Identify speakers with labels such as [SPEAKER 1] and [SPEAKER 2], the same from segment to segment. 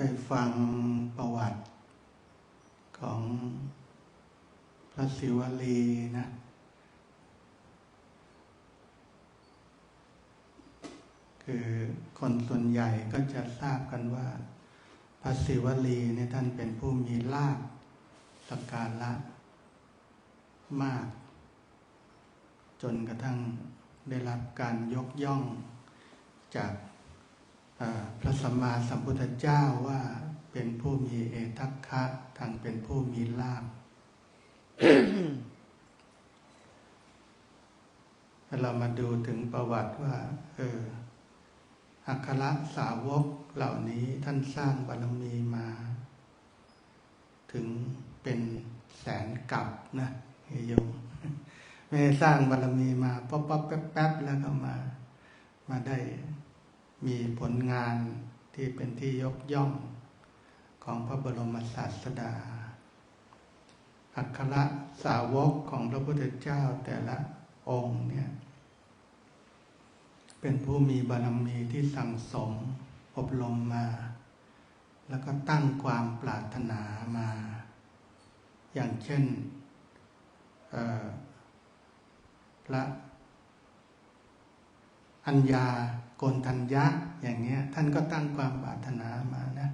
[SPEAKER 1] ไปฟังประวัติของพระศิวลีนะ คือคนส่วนใหญ่ก็จะทราบกันว่า พระศิวลีเนี่ยท่านเป็นผู้มีลาภสกการละมาก จนกระทั่งได้รับการยกย่องจาก พระสัมมาสัมพุทธเจ้าว่าเป็นผู้มีเอตัคคะทางเป็นผู้มีลาภเรามาดูถึงประวัติว่า เอออัครสาวกเหล่านี้ท่านสร้างบารมีมา ถึงเป็นแสนกับนะเฮยงไม่สร้างบารมีมาป๊อปป๊อปแป๊บแป๊บแล้วก็มา มาได้ มีผลงานที่เป็นที่ยกย่องของพระบรมศาสดา อัครสาวกของพระพุทธเจ้าแต่ละองค์เนี่ยเป็นผู้มีบารมีที่สั่งสมอบรมมา แล้วก็ตั้งความปรารถนามา อย่างเช่นพระอัญญา โกนทัญญะอย่างเงี้ยท่านก็ตั้งความปรารถนามานะ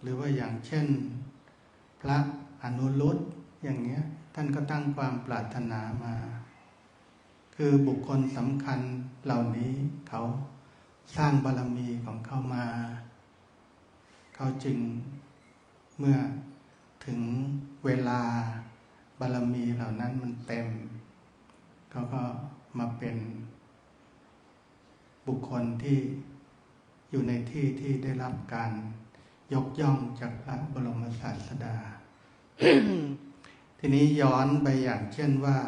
[SPEAKER 1] หรือว่าอย่างเช่น พระอนุรุตอย่างเงี้ยท่านก็ตั้งความปรารถนามา คือบุคคลสำคัญเหล่านี้เขาสร้างบารมีของเขามา เขาจึงเมื่อถึงเวลาบารมีเหล่านั้นมันเต็ม เขาก็มาเป็น บุคคลที่อยู่ในที่ที่ได้รับการยกย่องจากพระบรมศาสดา ทีนี้ย้อนไปอย่างเช่นว่า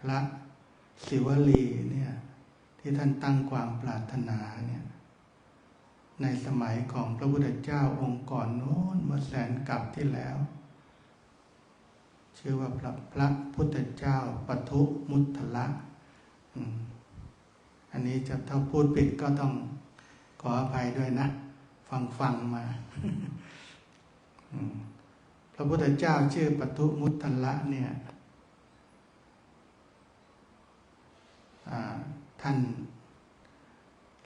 [SPEAKER 1] พระศิวลีเนี่ยที่ท่านตั้งความปรารถนาเนี่ยในสมัยของพระพุทธเจ้าองค์ก่อนโน้นเมื่อแสนกับที่แล้ว ชื่อว่าพระพระพุทธเจ้าปทุมุตทละอั อันนี้จะถ้าพูดผิดก็ต้องขออภัยด้วยนะ ฟังฟังมาพระพุทธเจ้าชื่อปทุมุตตละเนี่ยท่าน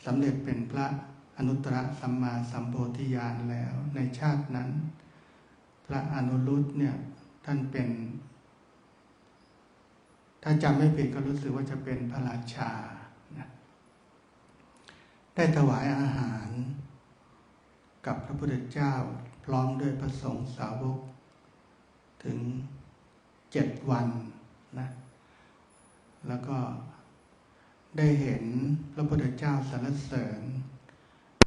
[SPEAKER 1] สำเร็จเป็นพระอนุตตรสัมมาสัมโพธิญาณแล้วในชาตินั้น พระอนุรุตเนี่ยท่านเป็น ถ้าจำไม่ผิดก็รู้สึกว่าจะเป็นพระราชา ได้ถวายอาหาร กับพระพุทธเจ้าพร้อมด้วยพระสงฆ์สาวก ถึงเจ็ดวันนะแล้วก็ได้เห็นพระพุทธเจ้าสรรเสริญ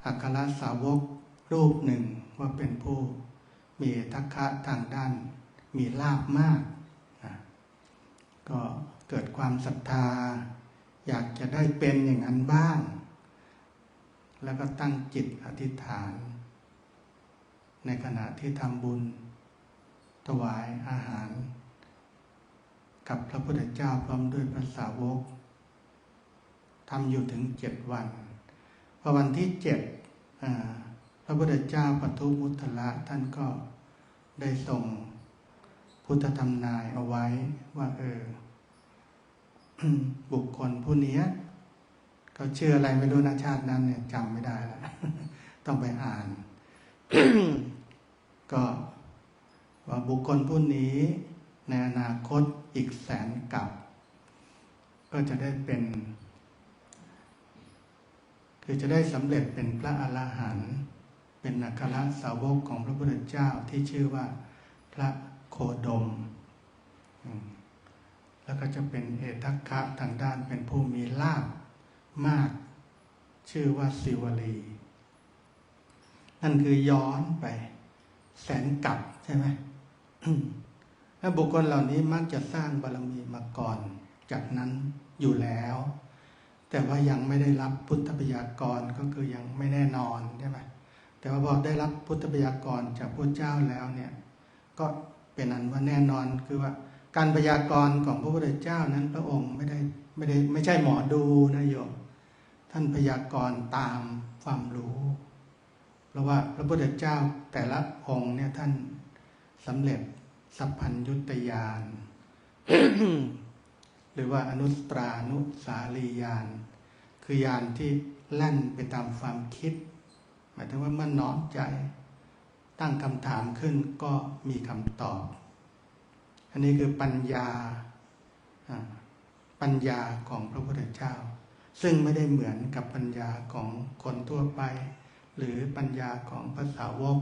[SPEAKER 1] อัครสาวกรูปหนึ่งว่าเป็นผู้มีทักษะทางด้านมีลาบมากนะก็เกิดความศรัทธา อยากจะได้เป็นอย่างนั้นบ้าง แล้วก็ตั้งจิตอธิษฐาน ในขณะที่ทำบุญ ถวายอาหาร กับพระพุทธเจ้าพร้อมด้วยพระสาวกทำอยู่ถึงเจ็ดวันพอวันที่เจ็ดพระพุทธเจ้าปทุมุตละท่านก็ได้ส่งพุทธธรรมนายเอาไว้ว่าเออบุคคลผู้นี้ เขาชื่ออะไรไม่รู้นะชาตินั้นเนี่ยจำไม่ได้แล้วต้องไปอ่าน ก็ว่าบุคคลผู้นี้ ในอนาคตอีกแสนกับ ก็จะได้เป็น คือจะได้สำเร็จเป็นพระอรหันต์เป็นนักละสาวกของพระพุทธเจ้าที่ชื่อว่าพระโคดม แล้วก็จะเป็นเอตัคคะทางด้านเป็นผู้มีลาภ มาก ชื่อว่าสิวลี นั่นคือย้อนไป แสนกลับใช่ไหมแล้วบุคคลเหล่านี้มักจะสร้างบารมีมาก่อน จากนั้นอยู่แล้ว แต่ว่ายังไม่ได้รับพุทธปยากรก็คือยังไม่แน่นอนใช่ไหมแต่ว่าพอได้รับพุทธปยากรจากพระเจ้าแล้วเนี่ย ก็เป็นอันว่าแน่นอนคือว่า การพยากรณ์ของพระพุทธเจ้านั้นพระองค์ไม่ได้ไม่ได้ไม่ใช่หมอดูนะโยม ท่านพยากรณ์ตามความรู้ เพราะว่าพระพุทธเจ้าแต่ละองค์เนี่ยท่านสำเร็จสัพพัญยุตยานหรือว่าอนุตรานุสาลียาน คือยานที่แล่นไปตามความคิด หมายถึงว่าเมื่อน้อมใจตั้งคำถามขึ้นก็มีคำตอบ อันนี้คือปัญญาอ่าปัญญาของพระพุทธเจ้า ซึ่งไม่ได้เหมือนกับปัญญาของคนทั่วไป หรือปัญญาของภาษาวก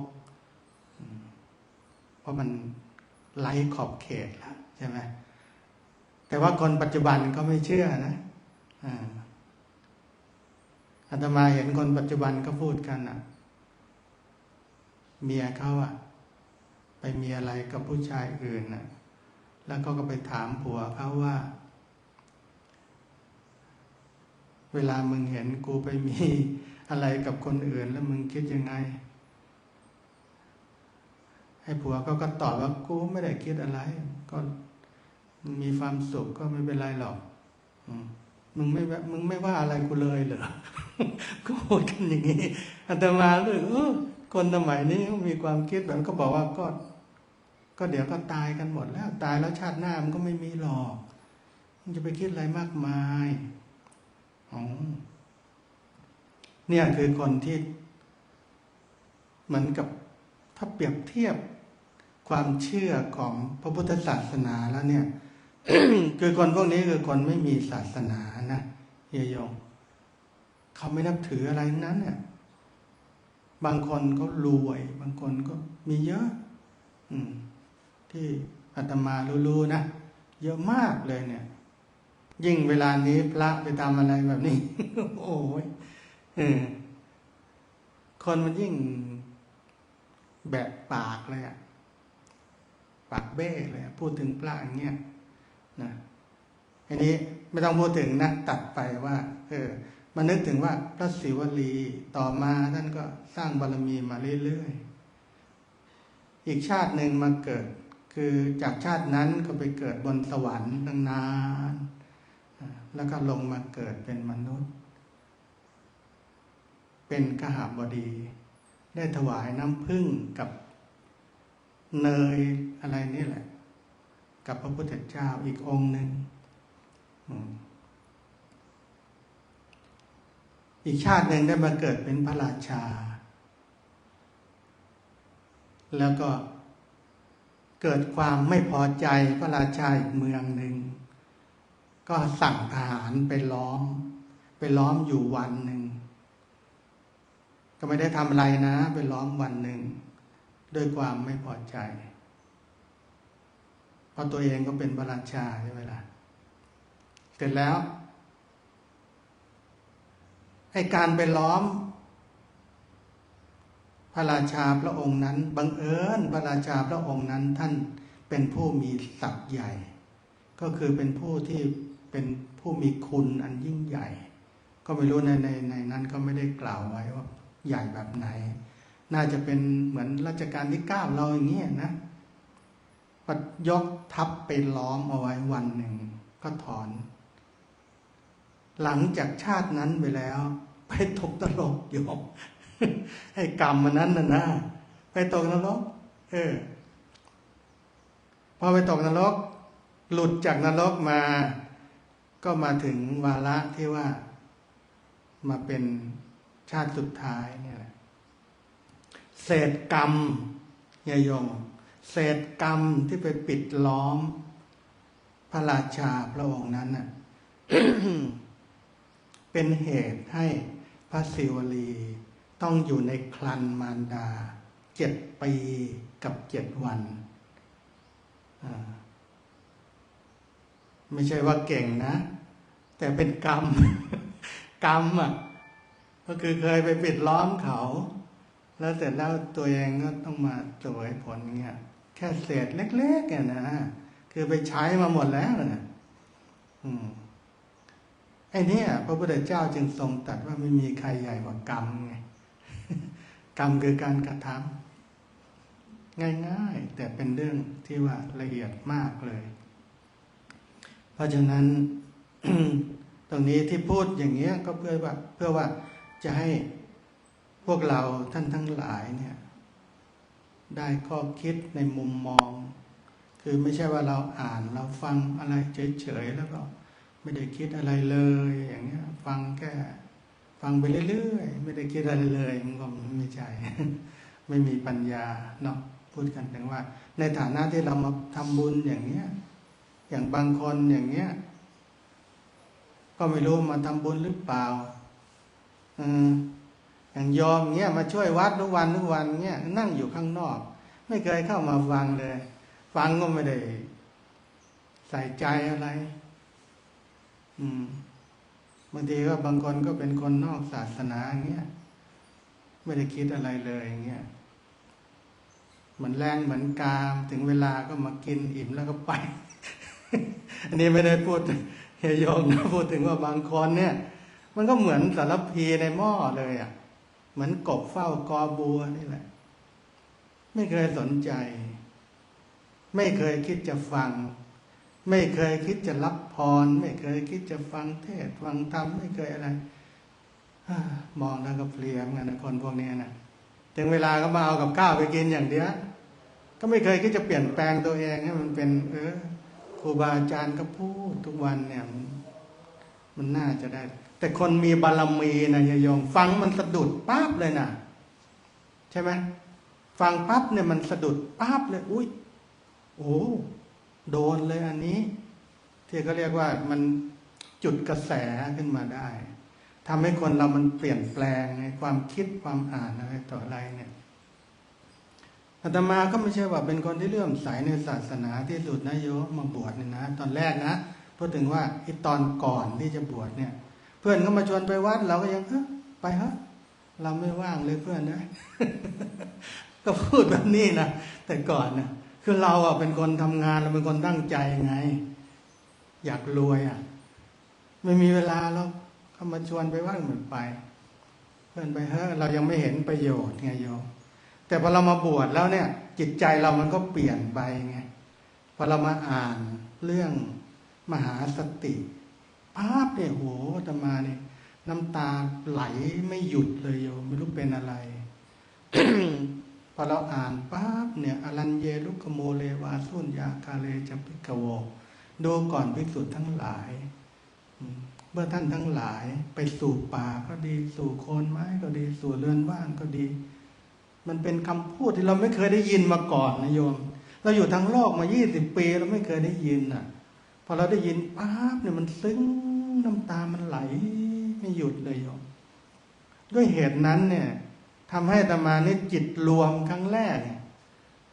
[SPEAKER 1] เพราะมันไล่ขอบเขตแล้วใช่ไหมแต่ว่าคนปัจจุบันก็ไม่เชื่อนะอาตมาเห็นคนปัจจุบันก็พูดกันอะ เมียเขาอะ ไปมีอะไรกับผู้ชายอื่นน่ะ แล้วก็ก็ไปถามผัวเขาว่า เวลามึงเห็นกูไปมีอะไรกับคนอื่น แล้วมึงคิดยังไงให้ผัวเขาก็ตอบว่ากูไม่ได้คิดอะไร ก็มีความสุขก็ไม่เป็นไรหรอกมึงไม่มึงไม่ว่าอะไรกูเลยเหรอก็พูดกันอย่างนี้อาตมาเลยเออคนสมัยนี้มีความคิดแบบก็บอกว่าก็ ก็เดี๋ยวก็ตายกันหมดแล้ว ตายแล้วชาติหน้ามันก็ไม่มีหรอก มันจะไปคิดอะไรมากมาย เนี่ยคือคนที่เหมือนกับถ้าเปรียบเทียบความเชื่อของพระพุทธศาสนาแล้วเนี่ย คือคนพวกนี้คือคนไม่มีศาสนานะเฮียยงเขาไม่นับถืออะไรนั้นเนี่ยบางคนก็รวย บางคนก็มีเยอะ อืม ที่อาตมารู้ๆนะเยอะมากเลยเนี่ย ยิ่งเวลานี้พระไปทำอะไรแบบนี้ โอ้ยอคนมันยิ่งแบกปากเลยอะปากเบ้เลยพูดถึงพระอย่างเงี้ยนะอันนี้ไม่ต้องพูดถึงนะตัดไปว่า เออมานึกถึงว่าพระศิวลีต่อมาท่านก็สร้างบารมีมาเรื่อยๆอีกชาติหนึ่งมาเกิด คือจากชาตินั้นก็ไปเกิดบนสวรรค์ตั้งนาน แล้วก็ลงมาเกิดเป็นมนุษย์ เป็นกหาบดี ได้ถวายน้ำผึ้งกับเนยอะไรนี่แหละ กับพระพุทธเจ้าอีกองค์หนึ่งอีกชาติหนึ่งได้มาเกิดเป็นพระราชา แล้วก็เกิดความไม่พอใจพระราชาอีกเมืองหนึ่ง ก็สั่งทหารไปล้อม ไปล้อมอยู่วันหนึ่ง ก็ไม่ได้ทำอะไรนะ ไปล้อมวันหนึ่งด้วยความไม่พอใจ เพราะตัวเองก็เป็นพระราชาใช่ไหมล่ะเสร็จแล้วไอการไปล้อม พระราชาพระองค์นั้นบังเอิญพระราชาพระองค์นั้นท่านเป็นผู้มีศักย์ใหญ่ ก็คือเป็นผู้ที่ เป็นผู้มีคุณอันยิ่งใหญ่ ก็ไม่รู้ในในในนั้นก็ไม่ได้กล่าวไว้ว่าใหญ่แบบไหน น่าจะเป็นเหมือนรัชกาลที่เก้าเราอย่างเงี้ยนะปัดยกทัพไปล้อมเอาไว้วันหนึ่งก็ถอน หลังจากชาตินั้นไปแล้ว ไปตกนรกโยมให้กรรมมันนั้นน่ะนะไปตกนรกเออพอไปตกนรกหลุดจากนรกมา ก็มาถึงวาระที่ว่ามาเป็นชาติสุดท้ายเนี่ยแหละเศษกรรมยายง เศษกรรมที่ไปปิดล้อม พระราชาพระองค์นั้นน่ะเป็นเหตุให้พระศิวลีต้องอยู่ในคลันมารดาเจ็ดปีกับเจ็ดวัน ไม่ใช่ว่าเก่งนะ แต่เป็นกรรม กรรมอะก็คือเคยไปปิดล้อมเขา แล้วเสร็จแล้วตัวเองก็ต้องมาสวยผลเงี้ยแค่เศษเล็กๆเนี่ยนะคือไปใช้มาหมดแล้วนะอืมไอ้นี่พระพุทธเจ้าจึงทรงตรัสว่าไม่มีใครใหญ่กว่ากรรมไงกรรมคือการกระทำง่ายๆ แต่เป็นเรื่องที่ว่าละเอียดมากเลย เพราะฉะนั้นตรงนี้ที่พูดอย่างเงี้ยก็เพื่อว่าเพื่อว่าจะให้พวกเราท่านทั้งหลายเนี่ยได้ข้อคิดในมุมมอง คือไม่ใช่ว่าเราอ่านเราฟังอะไรเฉยๆแล้วก็ไม่ได้คิดอะไรเลยอย่างเงี้ย ฟังแค่ฟังไปเรื่อยๆไม่ได้คิดอะไรเลยมันก็ไม่ใช่ไม่มีปัญญาเนาะพูดกันถึงว่า ในฐานะที่เรามาทำบุญอย่างเงี้ย อย่างบางคนอย่างเงี้ย ก็ไม่รู้มาทำบุญหรือเปล่าอออย่างยอมเงี้ยมาช่วยวัดทุกวันทุกวันเงี้ยนั่งอยู่ข้างนอก ไม่เคยเข้ามาฟังเลย ฟังก็ไม่ได้ ใส่ใจอะไร อืมบางทีก็บางคนก็เป็นคนนอกศาสนาเงี้ยไม่ได้คิดอะไรเลยเงี้ยเหมือนแรงเหมือนกาม ถึงเวลาก็มากินอิ่มแล้วก็ไป อันนี้ไม่ได้พูดเฮยงนะพูดถึงว่าบางคนเนี่ย มันก็เหมือนสารพีในหม้อเลยอะ เหมือนกบเฝ้ากอบัวนี่แหละ ไม่เคยสนใจ ไม่เคยคิดจะฟัง ไม่เคยคิดจะรับพร ไม่เคยคิดจะฟังเทศฟังธรรมไม่เคยอะไรมองแล้วก็เพลียเหมือนกันนะคนพวกนี้นะถึงเวลาก็มาเอากับข้าวไปกินอย่างเดียวก็ไม่เคยคิดจะเปลี่ยนแปลงตัวเองให้มันเป็น เออ ครูบาอาจารย์ก็พูดทุกวันเนี่ย มันน่าจะได้ แต่คนมีบารมีนะโยมฟังมันสะดุดปั๊บเลยนะใช่ไหมฟังปั๊บเนี่ยมันสะดุดปั๊บเลย อุ้ยโอ้โดนเลยอันนี้ที่เขาเรียกว่ามันจุดกระแสขึ้นมาได้ทำให้คนเรามันเปลี่ยนแปลงในความคิดความอ่านอะไรต่ออะไรเนี่ย อาตมาก็ไม่ใช่ว่าเป็นคนที่เลื่อมใสในศาสนาที่สุดนะโยมมาบวชเนี่ยนะ ตอนแรกนะพูดถึงว่าไอ้ตอนก่อนที่จะบวชเนี่ย เพื่อนก็มาชวนไปวัดเราก็ยังเออไปฮะเราไม่ว่างเลยเพื่อนนะ ก็พูดแบบนี้นะแต่ก่อนนะคือเราอะเป็นคนทำงานเราเป็นคนตั้งใจไง อยากรวยอะ ไม่มีเวลาเราเขามาชวนไปวัดเหมือนไป เพื่อนไปเฮ้เรายังไม่เห็นประโยชน์ไงโยม แต่พอเรามาบวชแล้วเนี่ย จิตใจเรามันก็เปลี่ยนไปไงพอเรามาอ่านเรื่องมหาสติภาพเนี่ยโหตมาเนี่ยน้ำตาไหลไม่หยุดเลยโยมไม่รู้เป็นอะไรพอเราอ่านปั๊บเนี่ยอรัญเยลุกโมเลวาสุนยาคาเลจัปิกโวดูก่อนภิกษุทั้งหลายเมื่อท่านทั้งหลายไปสู่ป่าก็ดีสู่โคนไม้ก็ดีสู่เรือนว่างก็ดี มันเป็นคำพูดที่เราไม่เคยได้ยินมาก่อนนะโยม เราอยู่ทั้งโลกมายี่สิบปีเราไม่เคยได้ยินอะ พอเราได้ยินปั๊บเนี่ยมันซึ้งน้ำตามันไหลไม่หยุดเลยโยม ด้วยเหตุนั้นเนี่ยทำให้ตมานี่จิตรวมครั้งแรก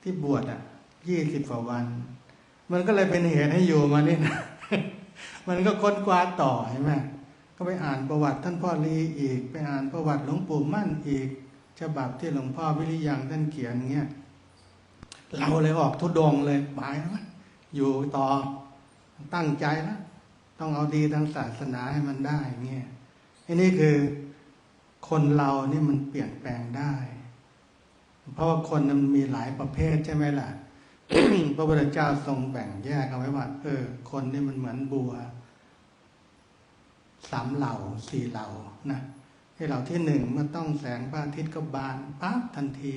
[SPEAKER 1] ที่บวชอะยี่สิบกว่าวัน มันก็เลยเป็นเหตุให้อยู่มานี่นะมันก็ค้นคว้าต่อใช่ไหมก็ไปอ่านประวัติท่านพ่อรีอีก ไปอ่านประวัติหลวงปู่มั่นอีก ฉบับที่หลวงพ่อวิริยังท่านเขียนเงี้ยเราเลยออกทุดงเลยไปแล้วอยู่ต่อตั้งใจแล้วต้องเอาดีทางศาสนาให้มันได้เงี้ยอันนี้คือคนเรานี่มันเปลี่ยนแปลงได้ เพราะว่าคนมันมีหลายประเภทใช่ไหมล่ะพระพุทธเจ้าทรงแบ่งแยกเอาไว้ว่าเออ คนนี่มันเหมือนบัวสามเหล่าสี่เหล่านะ ให้เหล่าที่หนึ่งเมื่อต้องแสงพระอาทิตย์ก็บานปั๊บทันที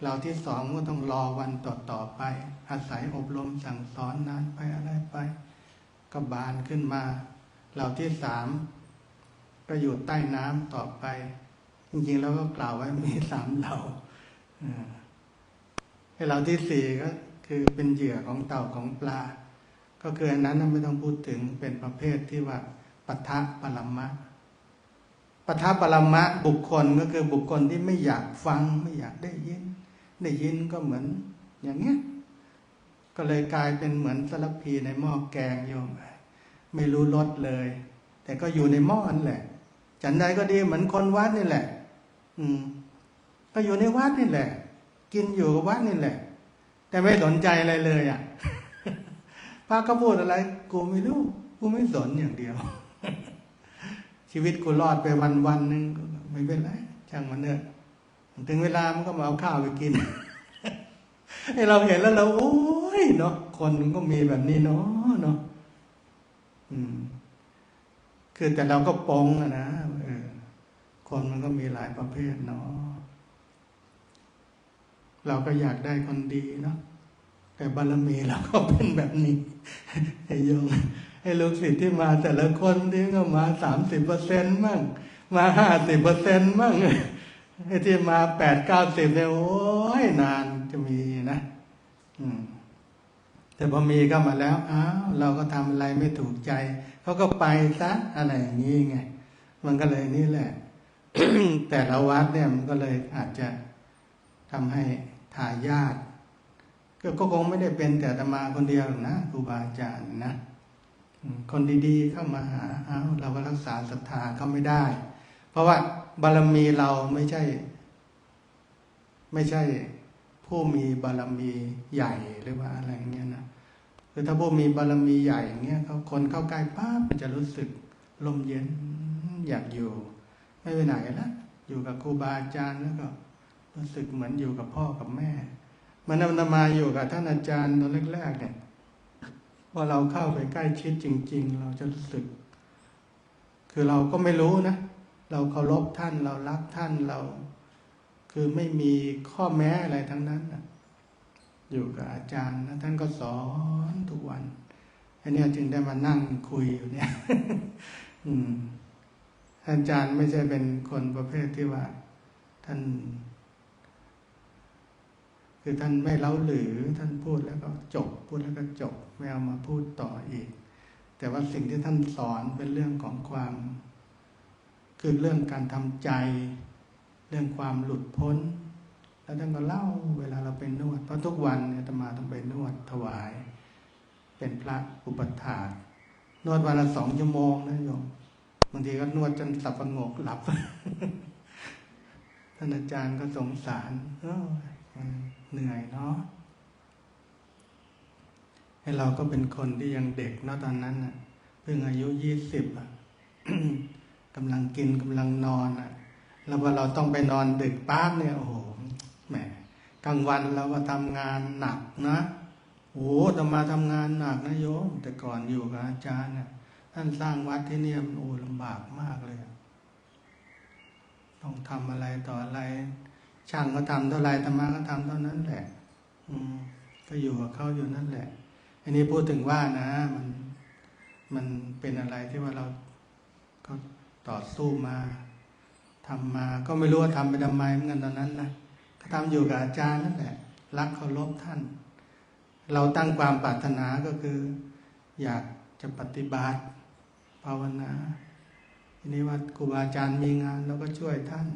[SPEAKER 1] เหล่าที่สองก็ต้องรอวันต่อต่อไป อาศัยอบรมสั่งสอนนานไปอะไรไป ก็บานขึ้นมาเหล่าที่สามก็อยู่ใต้น้ำต่อไป จริงๆแล้วก็กล่าวไว้มีสามเหล่าให้เหล่าที่สี่ก็คือเป็นเหยื่อของเต่าของปลา ก็คืออันนั้นไม่ต้องพูดถึงเป็นประเภทที่ว่าปัทะปรมะ ปัทปรมะบุคคลก็คือบุคคลที่ไม่อยากฟังไม่อยากได้ยิน ได้ยินก็เหมือน อย่างเงี้ยก็เลยกลายเป็นเหมือนสลับพีในหม้อแกงโยมไม่รู้รสเลย แต่ก็อยู่ในหม้อนั่นแหละ ฉันใดก็ดีเหมือนคนวัดนี่แหละ อืม ก็อยู่ในวัดนี่แหละ กินอยู่กับวัดนี่แหละ แต่ไม่สนใจอะไรเลยอะพระก็พูดอะไร กูไม่รู้ กูไม่สนอย่างเดียว ชีวิตกูรอดไปวันวันหนึ่งไม่เป็นไรช่างมันเถอะถึงเวลามันก็มาเอาข้าวไปกินให้เราเห็นแล้วเราโอ้ยเนาะคนก็มีแบบนี้เนาะเนาะอืม คือแต่เราก็ปองอะนะเออคคนมันก็มีหลายประเภทเนาะเราก็อยากได้คนดีเนาะแต่บารมีเราก็เป็นแบบนี้ไอ้โยม ไอ้ลูกศิษย์ที่มาแต่ละคนที่ก็มาสามสิบเปอร์เซ็นต์มั่งมาห้าสิบเปอร์เซ็นต์มั่งไอ้ที่มาแปดเก้าสิบเนี่ยโอ้ยนานจะมีนะ อืม แต่พอมีเข้ามาแล้วอ้าวเราก็ทำอะไรไม่ถูกใจเขาก็ไปซะอะไรอย่างนี้ไง มันก็เลยนี่แหละ แต่ละวัดเนี่ยมันก็เลยอาจจะทำให้ทายาทก็คงไม่ได้เป็นแต่ตมาคนเดียวหรอกนะครูบาอาจารย์นะ คนดีๆเข้ามาหาอ้าเราก็รักษาศรัทธาเขาไม่ได้ เพราะว่าบารมีเราไม่ใช่ ไม่ใช่ผู้มีบารมีใหญ่หรือว่าอะไรอย่างเงี้ยนะคือถ้าผู้มีบารมีใหญ่อย่างเงี้ยเขาคนเข้าใกล้ป้ามันจะรู้สึกลมเย็นอยากอยู่ ไม่ไปไหนละอยู่กับครูบาอาจารย์แล้วก็รู้สึกเหมือนอยู่กับพ่อกับแม่ มันนำมาอยู่กับท่านอาจารย์ตอนแรกๆเนี่ย พอเราเข้าไปใกล้ชิดจริง ๆ เราจะรู้สึก คือเราก็ไม่รู้นะ เราเคารพท่านเรารักท่านเรา คือไม่มีข้อแม้อะไรทั้งนั้นนะอยู่กับอาจารย์นะท่านก็สอนทุกวันอันนี้จึงได้มานั่งคุยอยู่เนี่ย อืมอาจารย์ไม่ใช่เป็นคนประเภทที่ว่า ท่าน คือท่านไม่เล่าหรือท่านพูดแล้วก็จบ พูดแล้วก็จบไม่เอามาพูดต่ออีก แต่ว่าสิ่งที่ท่านสอนเป็นเรื่องของความ คือเรื่องการทำใจ เรื่องความหลุดพ้น แล้วท่านก็เล่าเวลาเราไปนวด เพราะทุกวันเนี่ยอาตมาต้องไปนวดถวาย เป็นพระอุปถากนวดวันละสองชั่วโมงนะโยมบางทีก็นวดจนสับประงกหลับท่านอาจารย์ก็สงสาร เหนื่อยเนาะให้เราก็เป็นคนที่ยังเด็กเนาะตอนนั้นน่ะเพิ่งอายุยี่สิบอะกำลังกินกำลังนอนอะ แล้วพอเราต้องไปนอนดึกป้าบเนี่ยโอ้โหแหมกลางวันเราก็ทำงานหนักนะโอ้แต่มาทำงานหนักนะโยม แต่ก่อนอยู่กับอาจารย์เนี่ยท่านสร้างวัดที่เนี่ยมันโอ้ลำบากมากเลย ต้องทำอะไรต่ออะไร ช่างก็ทำเท่าไรธรรมะก็ทำเท่านั้นแหละ อืมก็อยู่กับเขาอยู่นั่นแหละ อันนี้พูดถึงว่านะ มันมันเป็นอะไรที่ว่าเราก็ต่อสู้มาทำมาก็ไม่รู้ว่าทำไปทำไมเหมือนกันตอนนั้นนะก็ทำอยู่กับอาจารย์นั่นแหละ รักเคารพท่าน เราตั้งความปรารถนาก็คือ อยากจะปฏิบัติภาวนาทีนี้ว่าครูบาอาจารย์มีงานเราก็ช่วยท่าน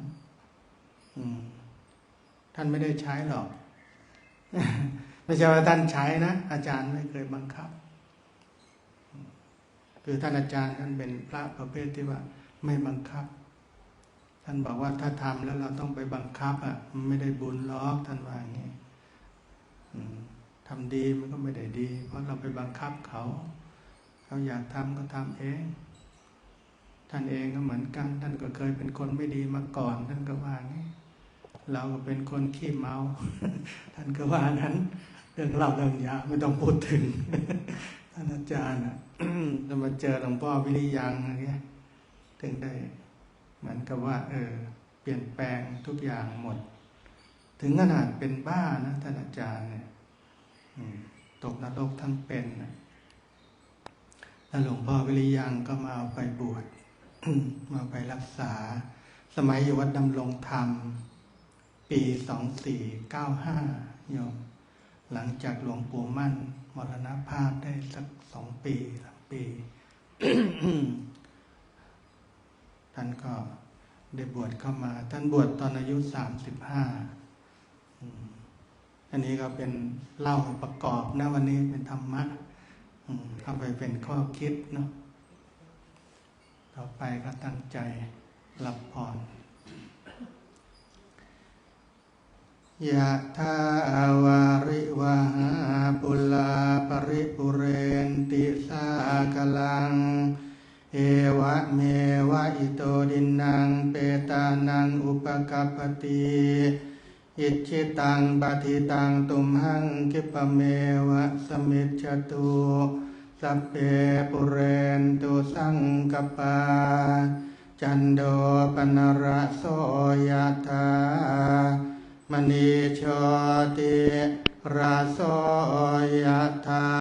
[SPEAKER 1] อืม ท่านไม่ได้ใช้หรอกไม่ใช่ว่าท่านใช้นะ อาจารย์ไม่เคยบังคับ คือท่านอาจารย์ท่านเป็นพระประเภทที่ว่า ไม่บังคับ ท่านบอกว่าถ้าทำแล้วเราต้องไปบังคับอะมันไม่ได้บุญล้อกท่านว่าอย่างนี้ทำดีมันก็ไม่ได้ดี เพราะเราไปบังคับเขาเขาอยากทำก็ทำเอง ท่านเองก็เหมือนกัน ท่านก็เคยเป็นคนไม่ดีมาก่อน ท่านก็ว่างี้ เราก็เป็นคนขี้เมา ท่านก็ว่านั้น เรื่องเราเรื่องยาไม่ต้องพูดถึง ท่านอาจารย์อะจะมาเจอหลวงพ่อวิริยังอะไรเงี้ยถึงได้เหมือนกับว่า เออ เปลี่ยนแปลงทุกอย่างหมด ถึงขนาดเป็นบ้านะท่านอาจารย์เนี่ยตกนรกทั้งเป็นนะแล้วหลวงพ่อวิริยังก็มาเอาไปบวชมาไปรักษา สมัยอยู่วัดดำรงธรรม ปีสองสี่เก้าห้าโยม หลังจากหลวงปู่มั่น มรณภาพได้สักสองปีสามปี ท่านก็ได้บวชเข้ามา ท่านบวชตอนอายุสามสิบห้าอันนี้ก็เป็นเล่าประกอบนะวันนี้เป็นธรรมะเข้าไปเป็นข้อคิดเนาะต่อไปก็ตั้งใจรับพร ยะทาวาริวะหาปุลาปริปุเรนติสากลัง เอวะเมวะอิโตดินังเปตานังอุปกัปติอิจิตังปฏิตังตุมหังคิปเมวะสมิจตุสัพเพปุเรนตุสังกปา จันโดปนระโสยะธา มณีโชติราโสยธา